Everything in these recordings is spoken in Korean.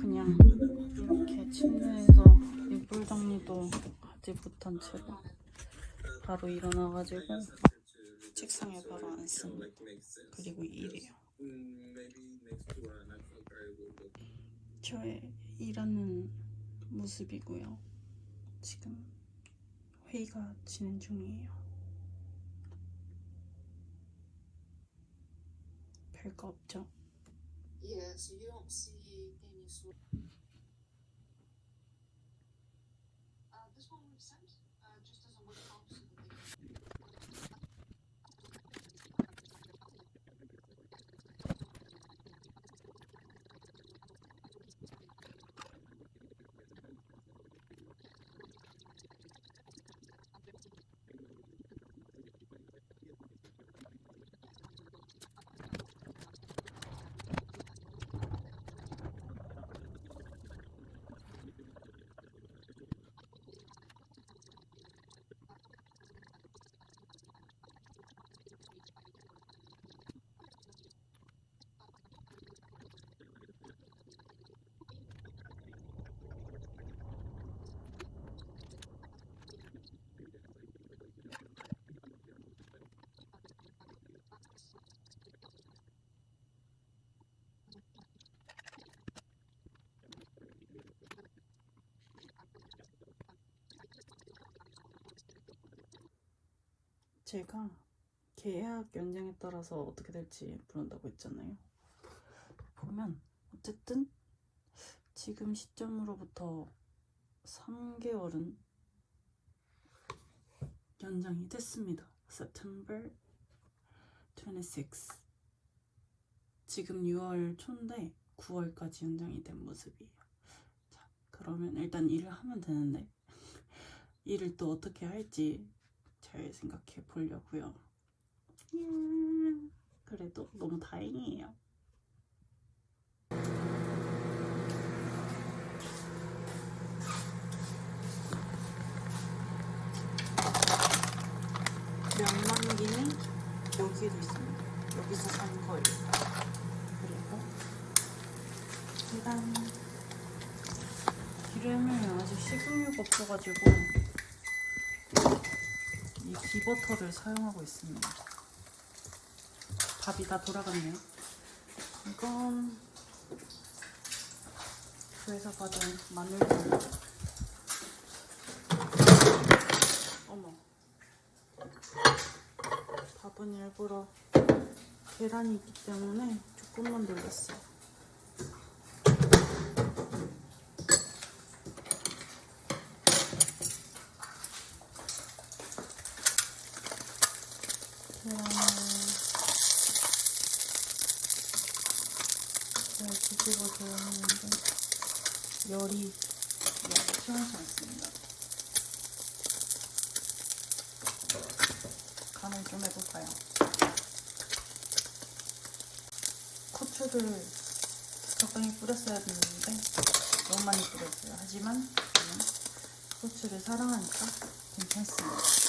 그냥 이렇게 침대에서 이불 정리도 하지 못한 채로 바로 일어나가지고 책상에 바로 앉습니다. 그리고 일해요. 저의 일하는 모습이고요. 지금 회의가 진행 중이에요. helicopter. Yeah, so you don't see any sort uh, this one we sent Uh, just doesn't work out. 제가 계약 연장에 따라서 어떻게 될지 모른다고 했잖아요. 보면 어쨌든 지금 시점으로부터 3개월은 연장이 됐습니다. September 26. 지금 6월 초인데 9월까지 연장이 된 모습이에요. 자, 그러면 일단 일을 하면 되는데 일을 또 어떻게 할지 잘 생각해 보려고요. 음, 그래도 너무 다행이에요. 명란기는 여기도 있습니다. 여기서 산 거예요. 그리고 계란 기름을 아직 식용유가 없어가지고 이 기버터를 사용하고 있습니다. 밥이 다 돌아갔네요. 이건 구에서 받은 마늘들. 어머. 밥은 일부러 계란이 있기 때문에 조금만 돌렸어요. 계란을 잘 뒤집어 줘야 하는데 열이 네, 시원치 않습니다. 간을 좀 해볼까요? 고추를 적당히 뿌렸어야 되는데 너무 많이 뿌렸어요. 하지만 저는 고추를 사랑하니까 괜찮습니다.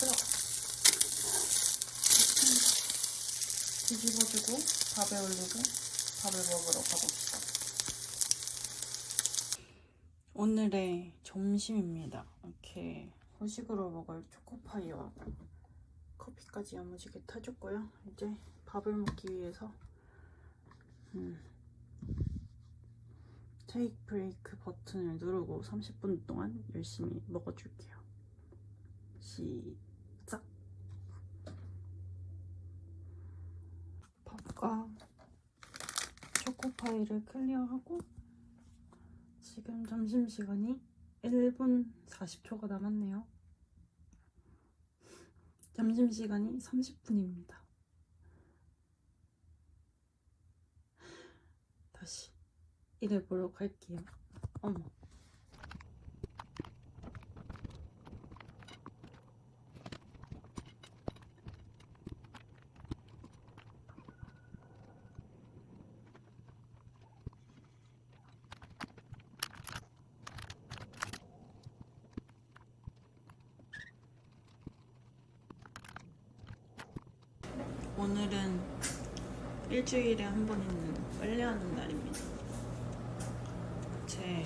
뜨거 뒤집어주고 밥에 올리고 밥을 먹으러 가봅시다. 오늘의 점심입니다. 이렇게 후식으로 먹을 초코파이와 커피까지 야무지게 타줬고요. 이제 밥을 먹기 위해서 음, 테이크 브레이크 버튼을 누르고 30분 동안 열심히 먹어줄게요. 시작. 밥과 초코파이를 클리어하고 지금 점심시간이 1분 40초가 남았네요. 점심시간이 30분입니다. 다시 일해보러 갈게요. 어머. 오늘은 일주일에 한 번 있는 빨래하는 날입니다. 제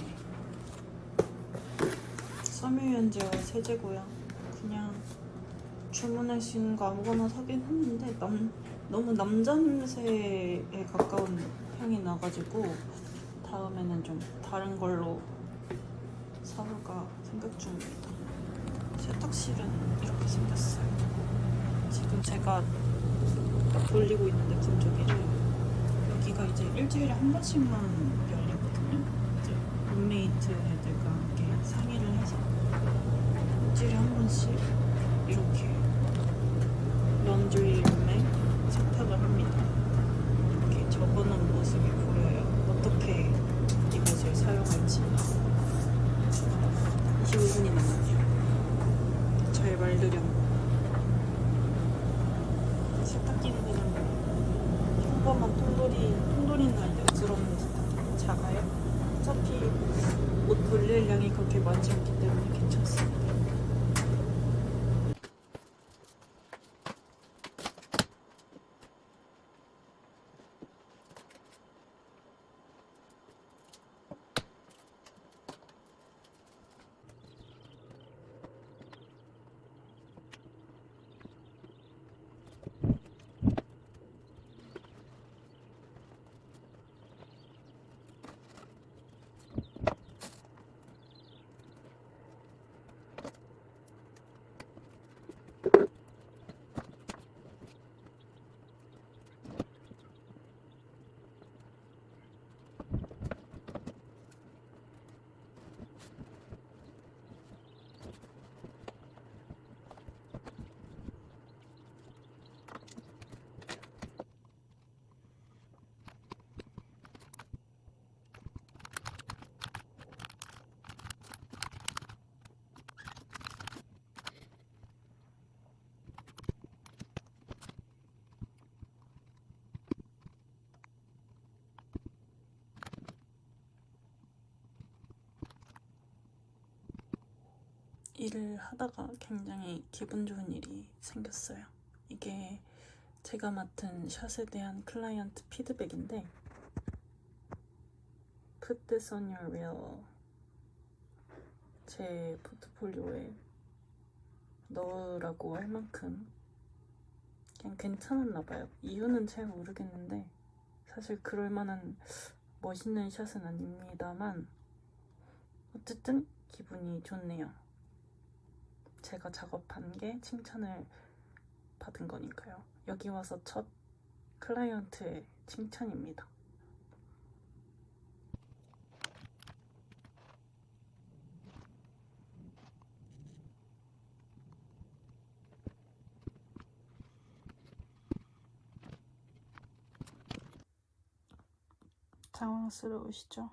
섬유유연제와 세제고요. 그냥 주문할 수 있는 거 아무거나 사긴 했는데 남, 너무 남자 냄새에 가까운 향이 나가지고 다음에는 좀 다른 걸로 사볼까 생각 중입니다. 세탁실은 이렇게 생겼어요. 지금 제가 돌리고 있는데 건조기를 여기가 이제 일주일에 한 번씩만 열리거든요. 이제 룸메이트 애들과 함께 상의를 해서 일주일에 한 번씩 이렇게 런드리 룸에 세탁을 합니다. 이렇게 접어놓은 모습이 보여 통돌이 통돌이나 여드름 작아요. 어차피 옷 돌릴 양이 그렇게 많지 않기 때문에 괜찮습니다. 일을 하다가 굉장히 기분 좋은 일이 생겼어요. 이게 제가 맡은 샷에 대한 클라이언트 피드백인데 Put this on your reel 제 포트폴리오에 넣으라고 할 만큼 그냥 괜찮았나 봐요. 이유는 잘 모르겠는데 사실 그럴 만한 멋있는 샷은 아닙니다만 어쨌든 기분이 좋네요. 제가 작업한 게 칭찬을 받은 거니까요. 여기 와서 첫 클라이언트의 칭찬입니다. 당황스러우시죠?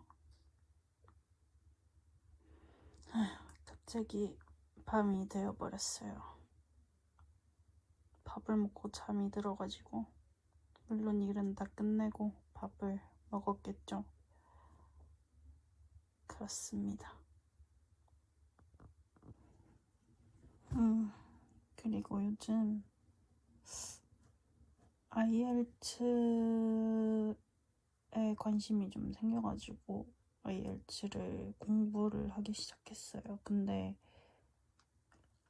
아휴, 갑자기 밤이 되어버렸어요. 밥을 먹고 잠이 들어가지고 물론 일은 다 끝내고 밥을 먹었겠죠. 그렇습니다. 음, 그리고 요즘 IELTS에 관심이 좀 생겨가지고 IELTS를 공부를 하기 시작했어요. 근데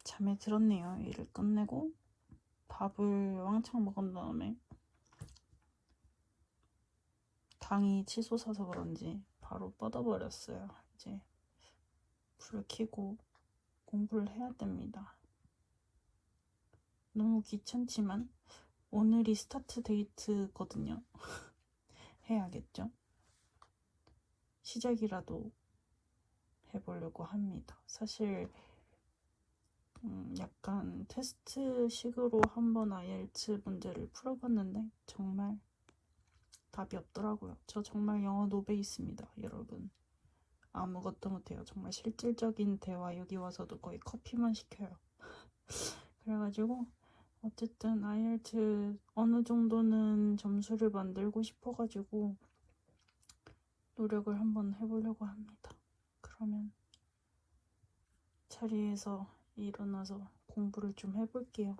잠에 들었네요. 일을 끝내고 밥을 왕창 먹은 다음에 당이 치솟아서 그런지 바로 뻗어버렸어요. 이제 불 켜고 공부를 해야 됩니다. 너무 귀찮지만 오늘이 스타트 데이트거든요. 해야겠죠? 시작이라도 해보려고 합니다. 사실 음, 약간 테스트식으로 한번 IELTS 문제를 풀어봤는데 정말 답이 없더라고요. 저 정말 영어 노베이스입니다, 여러분. 아무것도 못해요. 정말 실질적인 대화 여기 와서도 거의 커피만 시켜요. 그래가지고 어쨌든 IELTS 어느 정도는 점수를 만들고 싶어가지고 노력을 한번 해보려고 합니다. 그러면 자리에서 일어나서 공부를 좀 해볼게요.